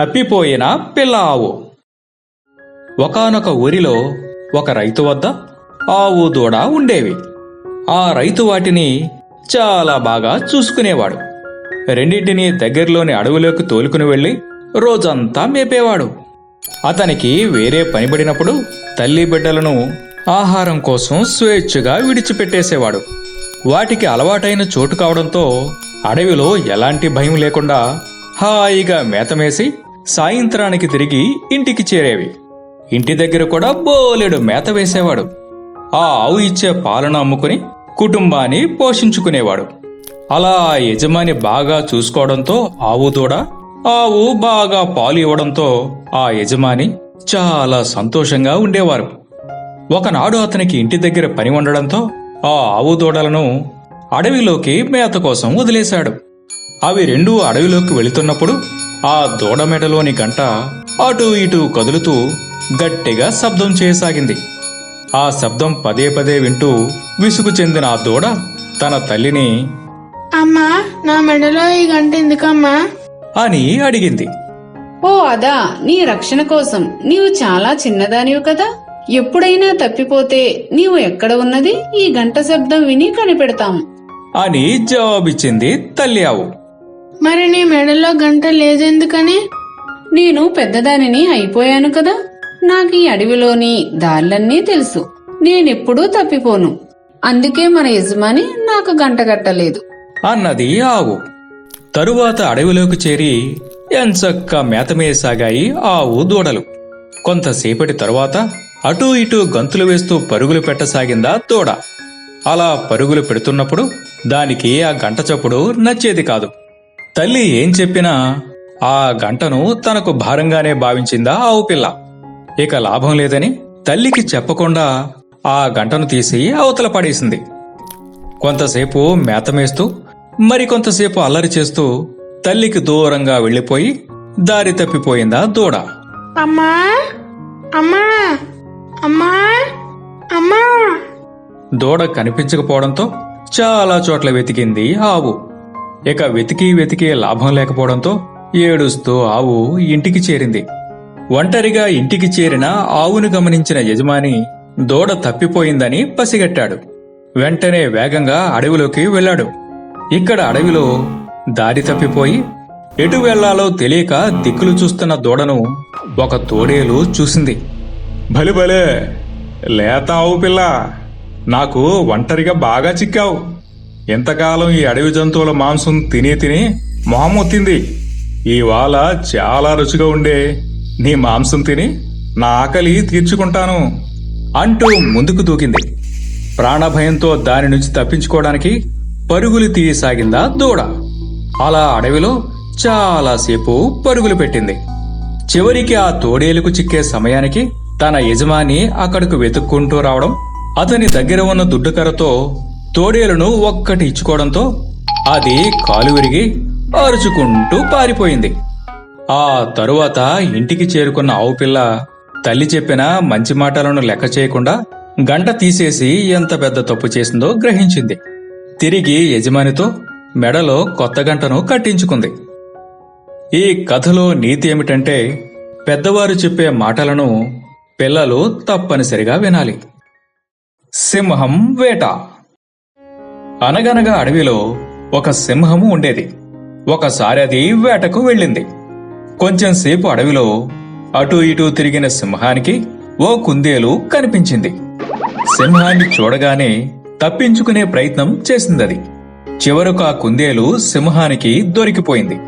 తప్పిపోయిన పిల్ల ఆవు ఒకానొక ఊరిలో ఒక రైతు వద్ద ఆవు దూడ ఉండేవి. ఆ రైతు వాటిని చాలా బాగా చూసుకునేవాడు. రెండింటిని దగ్గరలోని అడవిలోకి తోలుకుని వెళ్ళి రోజంతా మేపేవాడు. అతనికి వేరే పనిపడినప్పుడు తల్లి బిడ్డలను ఆహారం కోసం స్వేచ్ఛగా విడిచిపెట్టేసేవాడు. వాటికి అలవాటైన చోటు కావడంతో అడవిలో ఎలాంటి భయం లేకుండా హాయిగా మేతమేసి సాయంత్రానికి తిరిగి ఇంటికి చేరేవి. ఇంటి దగ్గర కూడా బోలెడు మేత వేసేవాడు. ఆ ఆవు ఇచ్చే పాలను అమ్ముకుని కుటుంబాన్ని పోషించుకునేవాడు. అలా ఆ యజమాని బాగా చూసుకోవడంతో ఆవు దూడ ఆవు బాగా పాలు ఇవ్వడంతో ఆ యజమాని చాలా సంతోషంగా ఉండేవారు. ఒకనాడు అతనికి ఇంటి దగ్గర పని ఉండడంతో ఆ ఆవు దూడలను అడవిలోకి మేత కోసం వదిలేశాడు. అవి రెండూ అడవిలోకి వెళుతున్నప్పుడు ఆ దూడ మెడలోని గంట అటూ ఇటూ కదులుతూ గట్టిగా శబ్దం చేయసాగింది. ఆ శబ్దం పదే పదే వింటూ విసుగు చెందిన ఆ దూడ తన తల్లిని అమ్మా నా మెడలో ఈ గంట ఎందుకమ్మా? అని అడిగింది. ఓ అదా నీ రక్షణ కోసం. నీవు చాలా చిన్నదానివి కదా. ఎప్పుడైనా తప్పిపోతే నీవు ఎక్కడ ఉన్నది? ఈ గంట శబ్దం విని కనిపెడతాము అని జవాబిచ్చింది తల్లి ఆవు. మరి నీ మెడలో గంట లేదెందుకని? నేను పెద్దదానిని అయిపోయాను కదా. నాకు ఈ అడవిలోని దారులన్నీ తెలుసు. నేనెప్పుడూ తప్పిపోను. అందుకే మన యజమాని నాకు గంట కట్టలేదు. అన్నది ఆవు. తరువాత అడవిలోకి చేరి ఎంచక్క మేతమేసాగాయి ఆవు దూడలు. కొంతసేపటి తరువాత అటూ ఇటూ గంతులు వేస్తూ పరుగులు పెట్టసాగిందా దూడ. అలా పరుగులు పెడుతున్నప్పుడు దానికి ఆ గంట చప్పుడు నచ్చేది కాదు. తల్లి ఏం చెప్పినా ఆ గంటను తనకు భారంగానే భావించిందా ఆవు పిల్ల. ఇక లాభం లేదని తల్లికి చెప్పకుండా ఆ గంటను తీసి అవతల పడేసింది. కొంతసేపు మేతమేస్తూ మరికొంతసేపు అల్లరి చేస్తూ తల్లికి దూరంగా వెళ్ళిపోయి దారి తప్పిపోయిందా దూడ. అమ్మా అమ్మా అమ్మా అమ్మా. దూడ కనిపించకపోవడంతో చాలా చోట్ల వెతికింది ఆవు. ఇక వెతికి వెతికి లాభం లేకపోవడంతో ఏడుస్తూ ఆవు ఇంటికి చేరింది. ఒంటరిగా ఇంటికి చేరిన ఆవును గమనించిన యజమాని దూడ తప్పిపోయిందని పసిగట్టాడు. వెంటనే వేగంగా అడవిలోకి వెళ్ళాడు. ఇక్కడ అడవిలో దారి తప్పిపోయి ఎటు వెళ్ళాలో తెలియక దిక్కులు చూస్తున్న దూడను ఒక తోడేలు చూసింది. భలే భలే లేత ఆవు పిల్ల నాకు ఒంటరిగా బాగా చిక్కావు. ఎంతకాలం ఈ అడవి జంతువుల మాంసం తిని తిని మొహం ఒత్తింది? ఇవాళ చాలా రుచిగా ఉండే. నీ మాంసం తిని నా ఆకలి తీర్చుకుంటాను అంటూ ముందుకు దూకింది. ప్రాణభయంతో దాని నుంచి తప్పించుకోవడానికి పరుగులు తీయసాగిందా దూడ. అలా అడవిలో చాలాసేపు పరుగులు పెట్టింది. చివరికి ఆ తోడేలుకు చిక్కే సమయానికి తన యజమాని అక్కడకు వెతుక్కుంటూ రావడం అతని దగ్గర ఉన్న దుడ్డుకరతో తోడేలును ఒక్కటి ఇచ్చుకోవడంతో అది కాలు విరిగి అరుచుకుంటూ పారిపోయింది. ఆ తరువాత ఇంటికి చేరుకున్న ఆవు పిల్ల తల్లి చెప్పిన మంచి మాటలను లెక్క చేయకుండా గంట తీసేసి ఎంత పెద్ద తప్పు చేసిందో గ్రహించింది. తిరిగి యజమానితో మెడలో కొత్త గంటను కట్టించుకుంది. ఈ కథలో నీతి ఏమిటంటే పెద్దవారు చెప్పే మాటలను పిల్లలు తప్పనిసరిగా వినాలి. సింహం వేట అనగనగా అడవిలో ఒక సింహము ఉండేది. ఒకసారి అది వేటకు వెళ్ళింది కొంచెంసేపు అడవిలో అటూ ఇటూ తిరిగిన సింహానికి ఓ కుందేలు కనిపించింది. సింహాన్ని చూడగానే తప్పించుకునే ప్రయత్నం చేసిందది. చివరకు ఆ కుందేలు సింహానికి దొరికిపోయింది.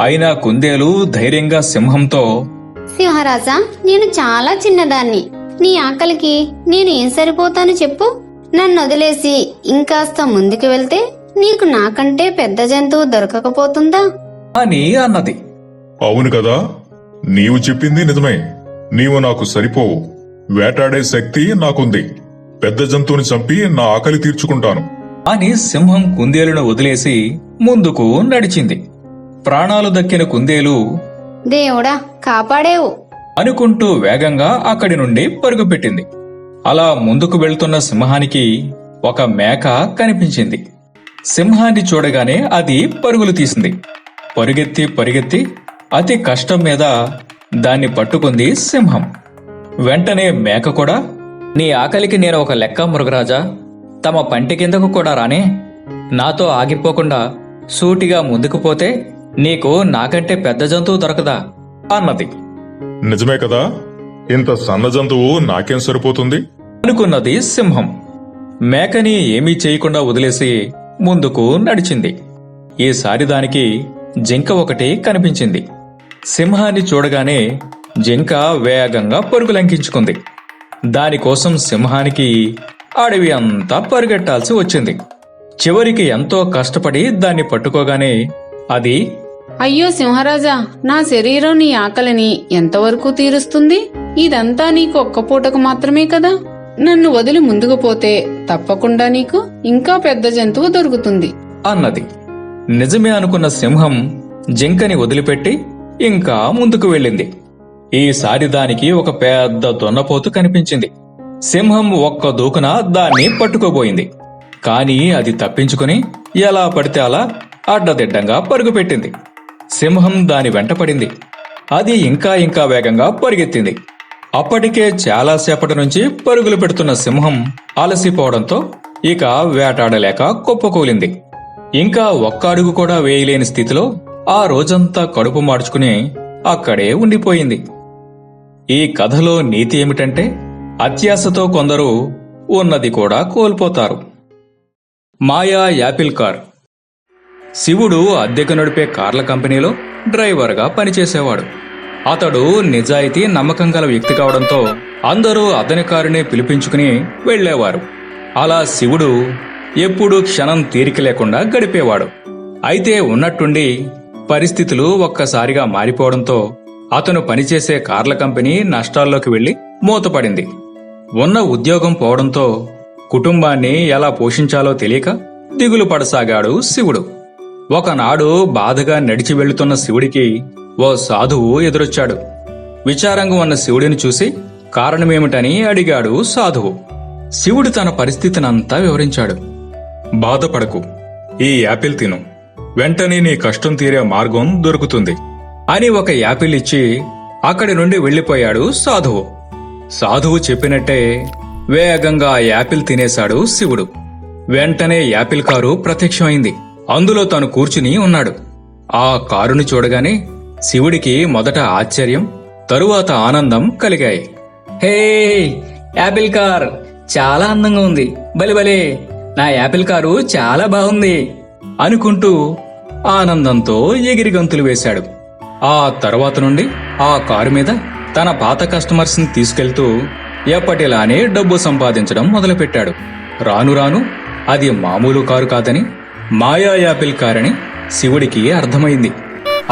అయినా కుందేలు ధైర్యంగా సింహంతో సింహరాజా నేను చాలా చిన్నదాన్ని. నీ ఆకలికి నేను ఏం సరిపోతాను చెప్పు. నన్ను వదిలేసి ఇంకాస్త ముందుకు వెళ్తే నీకు నాకంటే పెద్ద జంతువు దొరకకపోతుందా? అని అన్నది. అవును కదా నీవు చెప్పింది నిజమే. నీవు నాకు సరిపోవు. వేటాడే శక్తి నాకుంది. పెద్ద జంతువుని చంపి నా ఆకలి తీర్చుకుంటాను. అని సింహం కుందేలును వదిలేసి ముందుకు నడిచింది. ప్రాణాలు దక్కిన కుందేలు దేవుడా కాపాడేవు. అనుకుంటూ వేగంగా అక్కడి నుండి పరుగుపెట్టింది. అలా ముందుకు వెళ్తున్న సింహానికి ఒక మేక కనిపించింది. సింహాన్ని చూడగానే అది పరుగులు తీసింది. పరుగెత్తి పరుగెత్తి అతి కష్టం మీద దాన్ని పట్టుకుంది సింహం. వెంటనే మేక కూడా నీ ఆకలికి నేను ఒక లెక్క మృగరాజా. తమ పంటి కిందకు కూడా రానే. నాతో ఆగిపోకుండా సూటిగా ముందుకు పోతే నీకు నాకంటే పెద్ద జంతువు దొరకదా అన్నది. నిజమే కదా. ఇంత సన్న జంతువు నాకేం సరిపోతుంది? అనుకున్నది సింహం. మేకని ఏమీ చేయకుండా వదిలేసి ముందుకు నడిచింది. ఈసారి దానికి జింక ఒకటి కనిపించింది. సింహాన్ని చూడగానే జింక వేగంగా పరుగులంకించుకుంది దానికోసం సింహానికి అడవి అంతా పరిగెట్టాల్సి వచ్చింది. చివరికి ఎంతో కష్టపడి దాన్ని పట్టుకోగానే అది అయ్యో సింహరాజా నా శరీరం నీ ఆకలిని ఎంతవరకు తీరుస్తుంది? ఇదంతా నీకు ఒక్క పూటకు మాత్రమే కదా? నన్ను వదిలి ముందుకు పోతే తప్పకుండా నీకు ఇంకా పెద్ద జంతువు దొరుకుతుంది. అన్నది. నిజమే అనుకున్న సింహం జింకని వదిలిపెట్టి ఇంకా ముందుకు వెళ్ళింది. ఈసారి దానికి ఒక పెద్ద దొన్నపోతు కనిపించింది. సింహం ఒక్క దూకున దాన్ని పట్టుకోబోయింది కాని అది తప్పించుకుని ఎలా పడితే అలా అడ్డదిడ్డంగా పరుగుపెట్టింది. సింహం దాని వెంట పడింది. అది ఇంకా ఇంకా వేగంగా పరిగెత్తింది. అప్పటికే చాలాసేపటి నుంచి పరుగులు పెడుతున్న సింహం అలసిపోవడంతో ఇక వేటాడలేక కుప్పకూలింది ఇంకా ఒక్క అడుగు కూడా వేయలేని స్థితిలో ఆ రోజంతా కడుపు మార్చుకుని అక్కడే ఉండిపోయింది. ఈ కథలో నీతి ఏమిటంటే అత్యాశతో కొందరు ఉన్నది కూడా కోల్పోతారు. మాయా యాపిల్ కార్. శివుడు అద్దెకు నడిపే కార్ల కంపెనీలో డ్రైవర్గా పనిచేసేవాడు. అతడు నిజాయితీ నమ్మకం గల వ్యక్తి కావడంతో అందరూ అతని కారునే పిలిపించుకుని వెళ్ళేవారు. అలా శివుడు ఎప్పుడూ క్షణం తీరిక లేకుండా గడిపేవాడు. అయితే ఉన్నట్టుండి పరిస్థితులు ఒక్కసారిగా మారిపోవడంతో అతను పనిచేసే కార్ల కంపెనీ నష్టాల్లోకి వెళ్ళి మూతపడింది. ఉన్న ఉద్యోగం పోవడంతో కుటుంబాన్ని ఎలా పోషించాలో తెలియక దిగులు పడసాగాడు శివుడు. ఒకనాడు బాధగా నడిచి వెళుతున్న శివుడికి ఓ సాధువు ఎదురొచ్చాడు. విచారంగా ఉన్న శివుడిని చూసి కారణమేమిటని అడిగాడు సాధువు. శివుడు తన పరిస్థితినంతా వివరించాడు. బాధపడకు ఈ యాపిల్ తిను. వెంటనే నీ కష్టం తీరే మార్గం దొరుకుతుంది అని ఒక యాపిల్ ఇచ్చి అక్కడి నుండి వెళ్ళిపోయాడు సాధువు. సాధువు చెప్పినట్టే వేగంగా ఆ యాపిల్ తినేశాడు శివుడు. వెంటనే యాపిల్ కారు ప్రత్యక్షమైంది. అందులో తాను కూర్చుని ఉన్నాడు. ఆ కారుని చూడగానే శివుడికి మొదట ఆశ్చర్యం తరువాత ఆనందం కలిగాయి. హే యాపిల్ కార్ చాలా అందంగా ఉంది. బలిబలే నా యాపిల్ కారు చాలా బాగుంది అనుకుంటూ ఆనందంతో ఎగిరి గంతులు వేశాడు. ఆ తర్వాత నుండి ఆ కారు మీద తన పాత కస్టమర్స్ని తీసుకెళ్తూ ఎప్పటిలానే డబ్బు సంపాదించడం మొదలుపెట్టాడు. రాను రాను అది మామూలు కారు కాదని మాయా యాపిల్ కారని శివుడికి అర్థమైంది.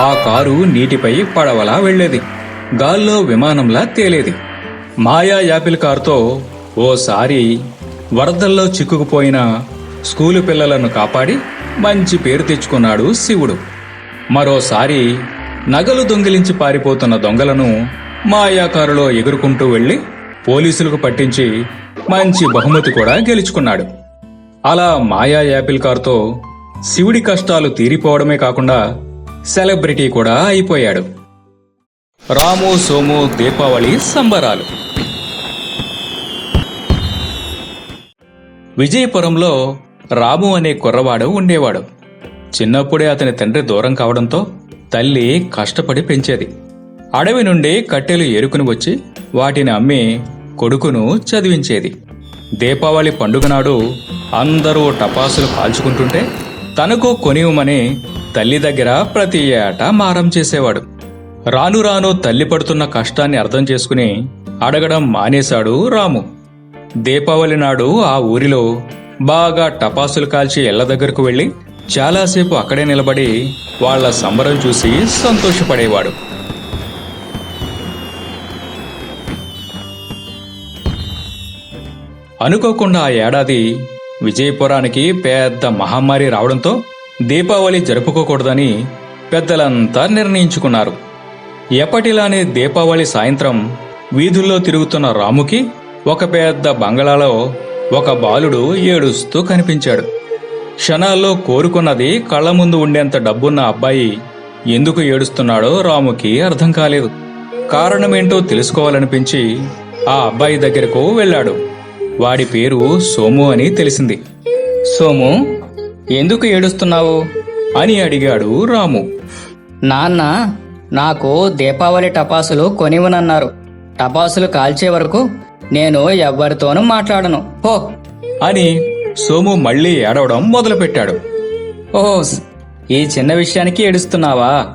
ఆ కారు నీటిపై పడవలా వెళ్ళేది గాల్లో విమానంలా తేలేది. మాయా యాపిల్ కారుతో ఓసారి వరదల్లో చిక్కుకుపోయిన స్కూలు పిల్లలను కాపాడి మంచి పేరు తెచ్చుకున్నాడు శివుడు. మరోసారి నగలు దొంగిలించి పారిపోతున్న దొంగలను మాయాకారులో ఎగురుకుంటూ వెళ్ళి పోలీసులకు పట్టించి మంచి బహుమతి కూడా గెలుచుకున్నాడు. అలా మాయా యాపిల్ కారుతో శివుడి కష్టాలు తీరిపోవడమే కాకుండా సెలబ్రిటీ కూడా అయిపోయాడు. రాము సోము దీపావళి సంబరాలు. విజయపురంలో రాము అనే కుర్రవాడు ఉండేవాడు. చిన్నప్పుడే అతని తండ్రి దూరం కావడంతో తల్లి కష్టపడి పెంచేది. అడవి నుండి కట్టెలు ఏరుకుని వచ్చి వాటిని అమ్మి కొడుకును చదివించేది. దీపావళి పండుగ నాడు అందరూ టపాసులు కాల్చుకుంటుంటే తనకు కొనివ్వమని తల్లి దగ్గర ప్రతి ఏటా మారం చేసేవాడు. రాను రాను తల్లి పడుతున్న కష్టాన్ని అర్థం చేసుకుని అడగడం మానేశాడు రాము. దీపావళి నాడు ఆ ఊరిలో బాగా టపాసులు కాల్చి ఇళ్ళ దగ్గరకు వెళ్ళి చాలాసేపు అక్కడే నిలబడి వాళ్ళ సంబరం చూసి సంతోషపడేవాడు. అనుకోకుండా ఆ ఏడాది విజయపురానికి పెద్ద మహమ్మారి రావడంతో దీపావళి జరుపుకోకూడదని పెద్దలంతా నిర్ణయించుకున్నారు. ఎప్పటిలానే దీపావళి సాయంత్రం వీధుల్లో తిరుగుతున్న రాముకి ఒక పెద్ద బంగళాలో ఒక బాలుడు ఏడుస్తూ కనిపించాడు. క్షణాల్లో కోరుకున్నది కళ్ళ ముందు ఉండేంత డబ్బున్న అబ్బాయి ఎందుకు ఏడుస్తున్నాడో రాముకి అర్థం కాలేదు. కారణమేంటో తెలుసుకోవాలనిపించి ఆ అబ్బాయి దగ్గరకు వెళ్ళాడు. వాడి పేరు సోము అని తెలిసింది. సోము ఎందుకు ఏడుస్తున్నావు? అని అడిగాడు రాము. నాన్న నాకు దీపావళి టపాసులు కొనివనన్నారు టపాసులు కాల్చే వరకు నేను ఎవ్వరితోనూ మాట్లాడను. పో. అని సోము మళ్ళీ ఏడవడం మొదలుపెట్టాడు. ఓ ఈ చిన్న విషయానికి ఏడుస్తున్నావా?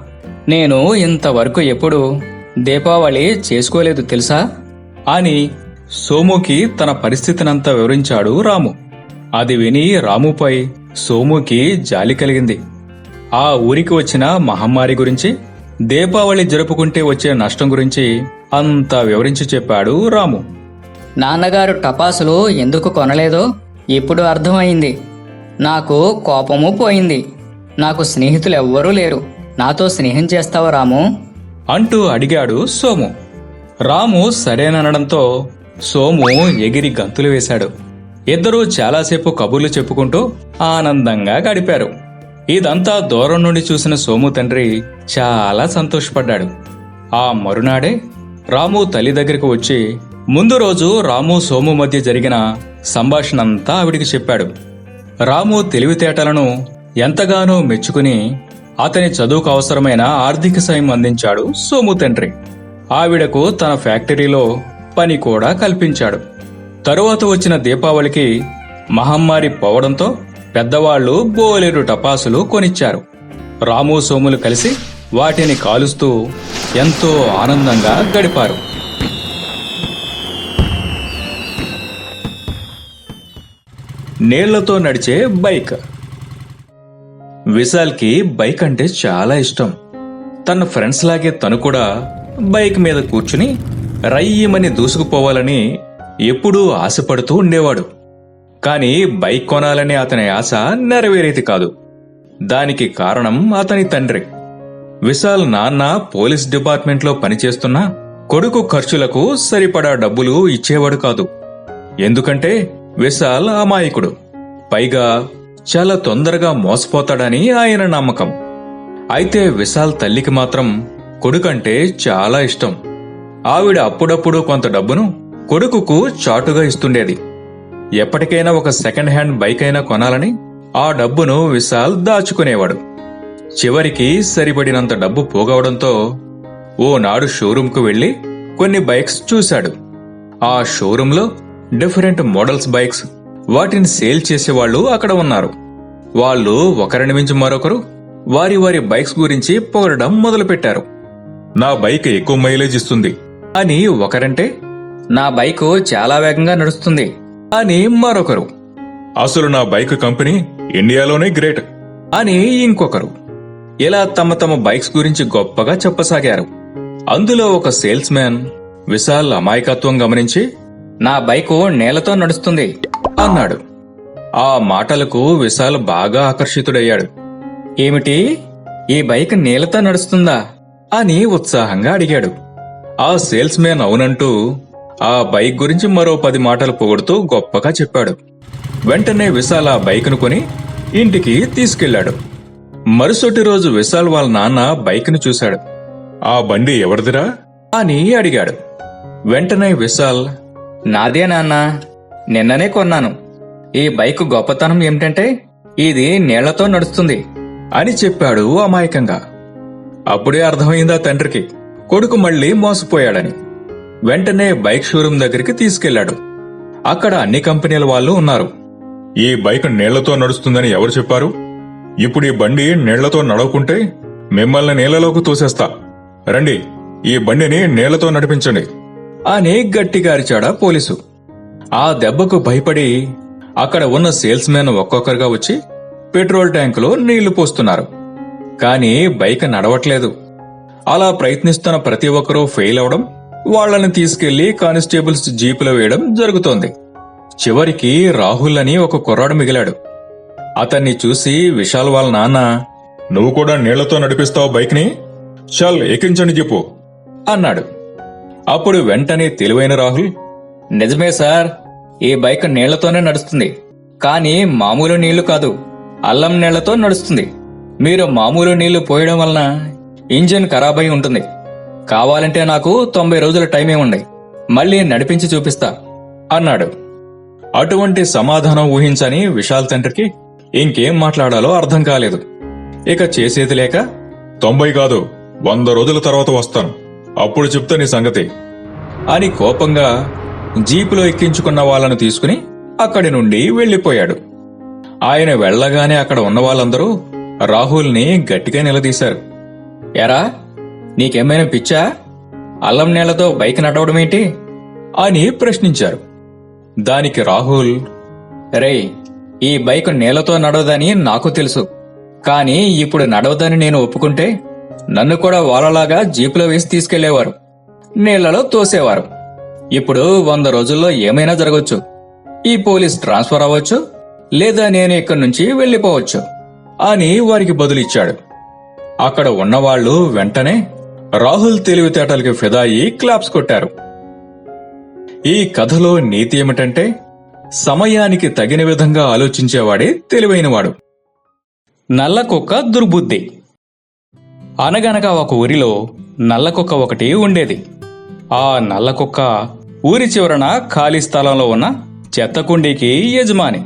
నేను ఇంతవరకు ఎప్పుడు దీపావళి చేసుకోలేదు తెలుసా? అని సోముకి తన పరిస్థితినంతా వివరించాడు రాము. అది విని రాముపై సోముకి జాలి కలిగింది. ఆ ఊరికి వచ్చిన మహమ్మారి గురించి దీపావళి జరుపుకుంటే వచ్చే నష్టం గురించి అంతా వివరించి చెప్పాడు రాము. నాన్నగారు టపాసులు ఎందుకు కొనలేదో ఇప్పుడు అర్థమైంది. నాకు కోపము పోయింది. నాకు స్నేహితులు ఎవ్వరూ లేరు. నాతో స్నేహం చేస్తావా రాము? అంటూ అడిగాడు సోము. రాము సరేననడంతో సోము ఎగిరి గంతులు వేశాడు. ఇద్దరూ చాలాసేపు కబుర్లు చెప్పుకుంటూ ఆనందంగా గడిపారు. ఇదంతా దూరం నుండి చూసిన సోము తండ్రి చాలా సంతోషపడ్డాడు. ఆ మరునాడే రాము తల్లి దగ్గరికి వచ్చి ముందు రోజు రాము సోము మధ్య జరిగిన సంభాషణ అంతా ఆవిడికి చెప్పాడు. రాము తెలివితేటలను ఎంతగానో మెచ్చుకుని అతని చదువుకు అవసరమైన ఆర్థిక సాయం అందించాడు సోము తండ్రి. ఆవిడకు తన ఫ్యాక్టరీలో పని కూడా కల్పించాడు. తరువాత వచ్చిన దీపావళికి మహమ్మారి పోవడంతో పెద్దవాళ్ళు బోలేరు టపాసులు కొనిచ్చారు. రాము సోములు కలిసి వాటిని కాలుస్తూ ఎంతో ఆనందంగా గడిపారు. నీళ్ళతో నడిచే బైక్. విశాల్కి బైక్ అంటే చాలా ఇష్టం. తన ఫ్రెండ్స్ లాగే తను కూడా బైక్ మీద కూర్చుని రయ్యమని దూసుకుపోవాలని ఎప్పుడూ ఆశపడుతూ ఉండేవాడు. కాని బైక్ కొనాలనే అతని ఆశ నెరవేరేది కాదు. దానికి కారణం అతని తండ్రి. విశాల్ నాన్న పోలీస్ డిపార్ట్మెంట్లో పనిచేస్తున్నా కొడుకు ఖర్చులకు సరిపడా డబ్బులు ఇచ్చేవాడు కాదు. ఎందుకంటే విశాల్ అమాయకుడు. పైగా చాలా తొందరగా మోసపోతాడని ఆయన నమ్మకం. అయితే విశాల్ తల్లికి మాత్రం కొడుకంటే చాలా ఇష్టం. ఆవిడ అప్పుడప్పుడు కొంత డబ్బును కొడుకుకు చాటుగా ఇస్తుండేది. ఎప్పటికైనా ఒక సెకండ్ హ్యాండ్ బైక్ అయినా కొనాలని ఆ డబ్బును విశాల్ దాచుకునేవాడు. చివరికి సరిపడినంత డబ్బు పోగవడంతో ఓనాడు షోరూంకు వెళ్ళి కొన్ని బైక్స్ చూశాడు. ఆ షోరూంలో డిఫరెంట్ మోడల్స్ బైక్స్ వాటిని సేల్ చేసేవాళ్ళు అక్కడ ఉన్నారు. వాళ్ళు ఒకరిని మించి మరొకరు వారి వారి బైక్స్ గురించి పొగడడం మొదలుపెట్టారు. నా బైక్ ఎక్కువ మైలేజ్ ఇస్తుంది. అని ఒకరంటే నా బైకు చాలా వేగంగా నడుస్తుంది. అని మరొకరు. అసలు నా బైక్ కంపెనీ ఇండియాలోనే గ్రేట్. అని ఇంకొకరు. ఇలా తమ తమ బైక్స్ గురించి గొప్పగా చెప్పసాగారు. అందులో ఒక సేల్స్ మ్యాన్ విశాల్ అమాయకత్వం గమనించి నా బైకు నేలతో నడుస్తుంది. అన్నాడు. ఆ మాటలకు విశాల్ బాగా ఆకర్షితుడయ్యాడు. ఏమిటి? ఈ బైక్ నేలతో నడుస్తుందా? అని ఉత్సాహంగా అడిగాడు. ఆ సేల్స్ మ్యాన్ అవునంటూ ఆ బైక్ గురించి మరో పది మాటలు పొగుడుతూ గొప్పగా చెప్పాడు. వెంటనే విశాల్ ఆ బైక్ను కొని ఇంటికి తీసుకెళ్ళాడు మరుసటి రోజు విశాల్ వాళ్ళ నాన్న బైక్ను చూశాడు. ఆ బండి ఎవరిదిరా? అని అడిగాడు. వెంటనే విశాల్ నాదే నాన్న నిన్ననే కొన్నాను. ఈ బైక్ గొప్పతనం ఏమిటంటే ఇది నీళ్ళతో నడుస్తుంది అని చెప్పాడు అమాయకంగా. అప్పుడే అర్థమైందా తండ్రికి? కొడుకు మళ్ళీ మోసపోయాడని. వెంటనే బైక్ షోరూం దగ్గరికి తీసుకెళ్ళాడు అక్కడ అన్ని కంపెనీల వాళ్ళు ఉన్నారు. ఈ బైక్ నీళ్ళతో నడుస్తుందని ఎవరు చెప్పారు? ఇప్పుడు ఈ బండి నీళ్ళతో నడవకుంటే మిమ్మల్ని నీళ్ళలోకి తోసేస్తా. రండి ఈ బండిని నీళ్ళతో నడిపించండి. అని గట్టిగా అరిచాడా పోలీసు. ఆ దెబ్బకు భయపడి అక్కడ ఉన్న సేల్స్ మ్యాన్ ఒక్కొక్కరుగా వచ్చి పెట్రోల్ ట్యాంకులో నీళ్ళు పోస్తున్నారు. కానీ బైక్ నడవట్లేదు. అలా ప్రయత్నిస్తున్న ప్రతి ఒక్కరూ ఫెయిల్ అవడం వాళ్ళని తీసుకెళ్ళి కానిస్టేబుల్స్ జీపులో వేయడం జరుగుతోంది. చివరికి రాహుల్ అని ఒక కుర్రాడు మిగిలాడు. అతన్ని చూసి విశాల్ వాళ్ళ నాన్న నువ్వు కూడా నీళ్ళతో నడిపిస్తావు బైక్ని? చల్ ఎక్కించండి చెప్పు అన్నాడు. అప్పుడు వెంటనే తెలివైన రాహుల్ నిజమే సార్ ఈ బైక్ నీళ్ళతోనే నడుస్తుంది. కానీ మామూలు నీళ్ళు కాదు అల్లం నీళ్ళతో నడుస్తుంది. మీరు మామూలు నీళ్ళు పోయడం వలన ఇంజిన్ ఖరాబై ఉంటుంది. కావాలంటే నాకు తొంభై రోజుల టైమే ఉంది. మళ్ళీ నడిపించి చూపిస్తా అన్నాడు. అటువంటి సమాధానం ఊహించని విశాల్ తండ్రికి ఇంకేం మాట్లాడాలో అర్థం కాలేదు. ఇక చేసేది లేక తొంభై కాదు వంద రోజుల తర్వాత వస్తాను. అప్పుడు చెప్తా నీ సంగతి అని కోపంగా జీపులో ఎక్కించుకున్న వాళ్ళను తీసుకుని అక్కడి నుండి వెళ్ళిపోయాడు ఆయన వెళ్ళగానే అక్కడ ఉన్న వాళ్ళందరూ రాహుల్ని గట్టిగా నిలదీశారు. ఎరా నీకేమైనా పిచ్చా? అల్లం నేలతో బైక్ నడవడమేంటి అని ప్రశ్నించారు. దానికి రాహుల్ రేయ్ ఈ బైక్ నేలతో నడవదని నాకు తెలుసు. కానీ ఇప్పుడు నడవదని నేను ఒప్పుకుంటే నన్ను కూడా వాళ్ళలాగా జీపులో వేసి తీసుకెళ్ళేవారు. నీళ్ళలో తోసేవారు. ఇప్పుడు వంద రోజుల్లో ఏమైనా జరగవచ్చు ఈ పోలీస్ ట్రాన్స్ఫర్ అవ్వచ్చు లేదా నేను ఇక్కడి నుంచి వెళ్ళిపోవచ్చు అని వారికి బదులిచ్చాడు. అక్కడ ఉన్నవాళ్ళు వెంటనే రాహుల్ తెలివితేటలకి ఫిదాయి క్లాప్స్ కొట్టారు. ఈ కథలో నీతి ఏమిటంటే సమయానికి తగిన విధంగా ఆలోచించేవాడే తెలివైనవాడు. నల్లకుక్క దుర్బుద్ధి. అనగనగా ఒక ఊరిలో నల్లకుక్క ఒకటి ఉండేది. ఆ నల్లకుక్క ఊరి చివరన ఖాళీ స్థలంలో ఉన్న చెత్త కుండీకి యజమాని.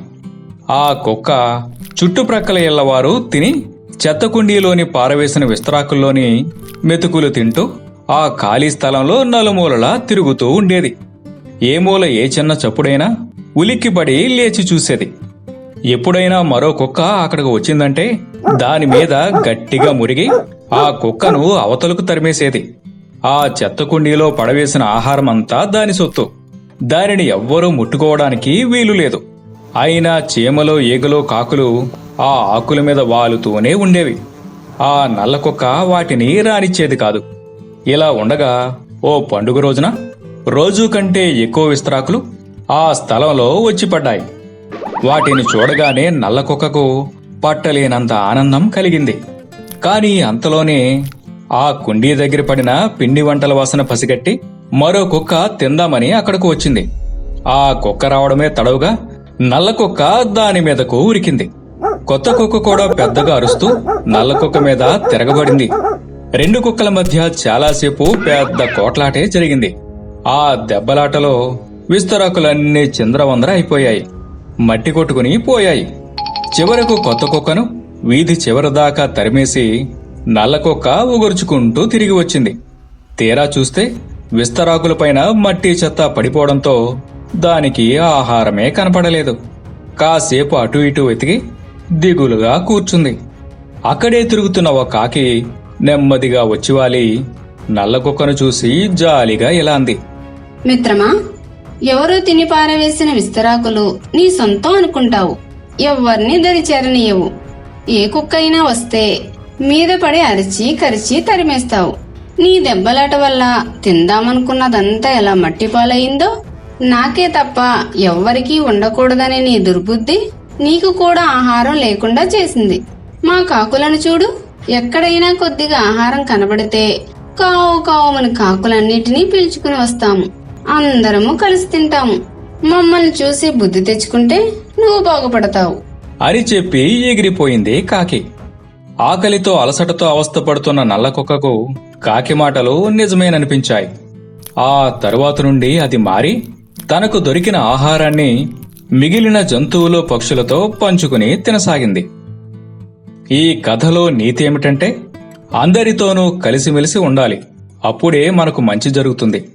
ఆ కుక్క చుట్టుప్రక్కల ఇళ్ళవారు తిని చెత్త కుండీలోని పారవేసిన విస్తరాకుల్లోని మెతుకులు తింటూ ఆ ఖాళీ స్థలంలో నలుమూలలా తిరుగుతూ ఉండేది. ఏ మూల ఏ చిన్న చప్పుడైనా ఉలిక్కిపడి లేచి చూసేది. ఎప్పుడైనా మరో కుక్క అక్కడికి వచ్చిందంటే దాని మీద గట్టిగా మురిగి ఆ కుక్కను అవతలకు తరిమేసేది. ఆ చెత్త కుండీలో పడవేసిన ఆహారమంతా దాని సొత్తు. దానిని ఎవ్వరూ ముట్టుకోవడానికి వీలు లేదు. అయినా చీమలో ఈగలో కాకులు ఆ ఆకుల మీద వాలుతూనే ఉండేవి. ఆ నల్ల కుక్క వాటిని రానిచ్చేది కాదు. ఇలా ఉండగా ఓ పండుగ రోజున రోజు కంటే ఎక్కువ విస్తరాకులు ఆ స్థలంలో వచ్చి పడ్డాయి. వాటిని చూడగానే నల్ల కుక్కకు పట్టలేనంత ఆనందం కలిగింది. కాని అంతలోనే ఆ కుండీ దగ్గర పడిన పిండి వంటల వాసన పసిగట్టి మరో కుక్క తిందామని అక్కడకు వచ్చింది. ఆ కుక్క రావడమే తడవుగా నల్ల కుక్క దాని మీదకు ఉరికింది. కొత్త కుక్క కూడా పెద్దగా అరుస్తూ నల్ల కుక్క మీద తిరగబడింది. రెండు కుక్కల మధ్య చాలాసేపు పెద్ద కోట్లాటే జరిగింది. ఆ దెబ్బలాటలో విస్తరాకులన్నీ చింద్రవందర అయిపోయాయి. మట్టి కొట్టుకుని పోయాయి. చివరకు కొత్త కుక్కను వీధి చివరి దాకా తరిమేసి నల్ల కుక్క ఉగుర్చుకుంటూ తిరిగి వచ్చింది. తీరా చూస్తే విస్తరాకులపైన మట్టి చెత్త పడిపోవడంతో దానికి ఆహారమే కనపడలేదు. కాసేపు అటు ఇటు వెతికి దిగులుగా కూర్చుంది. అక్కడే తిరుగుతున్న ఒక కాకి నెమ్మదిగా వచ్చివాలి. నల్ల కుక్కను చూసి జాలిగా ఇలా అంది. మిత్రమా ఎవరో తిని పారవేసిన విస్తరాకులు నీ సొంతం అనుకుంటావు. ఎవ్వరిని దరిచేరనీయవు. ఏ కుక్క అయినా వస్తే మీద పడి అరిచి కరిచి తరిమేస్తావు. నీ దెబ్బలాట వల్ల తిందామనుకున్నదంతా ఎలా మట్టిపాలయ్యిందో నాకే తప్ప ఎవ్వరికీ ఉండకూడదనే నీ దుర్బుద్ధి నీకు కూడా ఆహారం లేకుండా చేసింది. మా కాకులను చూడు ఎక్కడైనా కొద్దిగా ఆహారం కనబడితే కావు కావు మన కాకులన్నిటినీ పీల్చుకుని వస్తాము. అందరము కలిసి తింటాము. మమ్మల్ని చూసి బుద్ధి తెచ్చుకుంటే నువ్వు బాగుపడతావు. అని చెప్పి ఎగిరిపోయింది కాకి. ఆకలితో అలసటతో అవస్థపడుతున్న నల్ల కుక్కకు కాకి మాటలు నిజమేననిపించాయి. ఆ తరువాత నుండి అది మారి తనకు దొరికిన ఆహారాన్ని మిగిలిన జంతువులు పక్షులతో పంచుకుని తినసాగింది. ఈ కథలో నీతి ఏమిటంటే అందరితోనూ కలిసిమెలిసి ఉండాలి. అప్పుడే మనకు మంచి జరుగుతుంది.